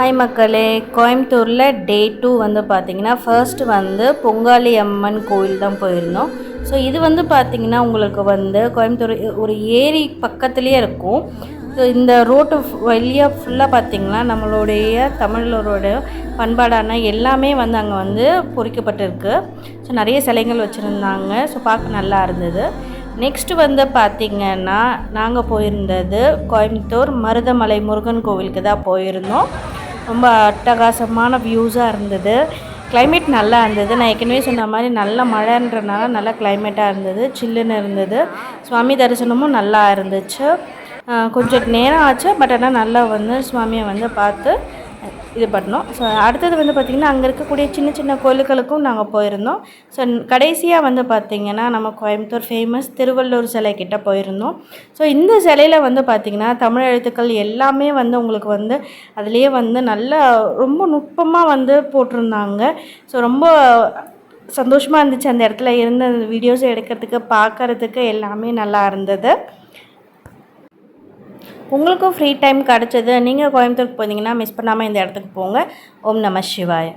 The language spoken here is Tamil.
ஹாய் மக்களே. கோயம்புத்தூரில் டே டூ வந்து பார்த்திங்கன்னா ஃபர்ஸ்ட் வந்து பொங்காளி அம்மன் கோயில் தான் போயிருந்தோம். ஸோ இது வந்து பார்த்திங்கன்னா உங்களுக்கு வந்து கோயம்புத்தூர் ஒரு ஏரி பக்கத்துலேயே இருக்கும். ஸோ இந்த ரோட்டு வழியாக ஃபுல்லாக பார்த்திங்கன்னா நம்மளுடைய தமிழரோட பண்பாடான எல்லாமே வந்து அங்கே வந்து பொறிக்கப்பட்டிருக்கு. ஸோ நிறைய சிலைகள் வச்சுருந்தாங்க. ஸோ பார்க்க நல்லா இருந்தது. நெக்ஸ்ட்டு வந்து பார்த்திங்கன்னா நாங்கள் போயிருந்தது கோயம்புத்தூர் மருதமலை முருகன் கோவிலுக்கு தான் போயிருந்தோம். ரொம்ப அட்டகாசமான வியூஸாக இருந்தது. கிளைமேட் நல்லா இருந்தது. நான் ஏற்கனவே சொன்ன மாதிரி நல்ல மழைன்றனால நல்ல கிளைமேட்டாக இருந்தது. சில்லுன்னு இருந்தது. சுவாமி தரிசனமும் நல்லா இருந்துச்சு. கொஞ்சம் நேரம் ஆச்சு. பட் ஆனால் நல்லா வந்து சுவாமியை வந்து பார்த்து இது பண்ணோம். ஸோ அடுத்தது வந்து பார்த்திங்கன்னா அங்கே இருக்கக்கூடிய சின்ன சின்ன கோயில்களுக்கும் நாங்கள் போயிருந்தோம். ஸோ கடைசியாக வந்து பார்த்திங்கன்னா நம்ம கோயம்புத்தூர் ஃபேமஸ் திருவள்ளூர் சிலை கிட்டே போயிருந்தோம். ஸோ இந்த சிலையில் வந்து பார்த்திங்கன்னா தமிழ் எழுத்துக்கள் எல்லாமே வந்து உங்களுக்கு வந்து அதுலேயே வந்து நல்ல ரொம்ப நுட்பமாக வந்து போட்டிருந்தாங்க. ஸோ ரொம்ப சந்தோஷமாக இருந்துச்சு அந்த இடத்துல இருந்த வீடியோஸ் எடுக்கிறதுக்கு பார்க்கறதுக்கு எல்லாமே நல்லா இருந்தது. உங்களுக்கும் ஃப்ரீ டைம் கிடச்சது நீங்கள் கோயம்புத்தூருக்கு போனீங்கன்னா மிஸ் பண்ணாமல் இந்த இடத்துக்கு போங்க. ஓம் நம சிவாய.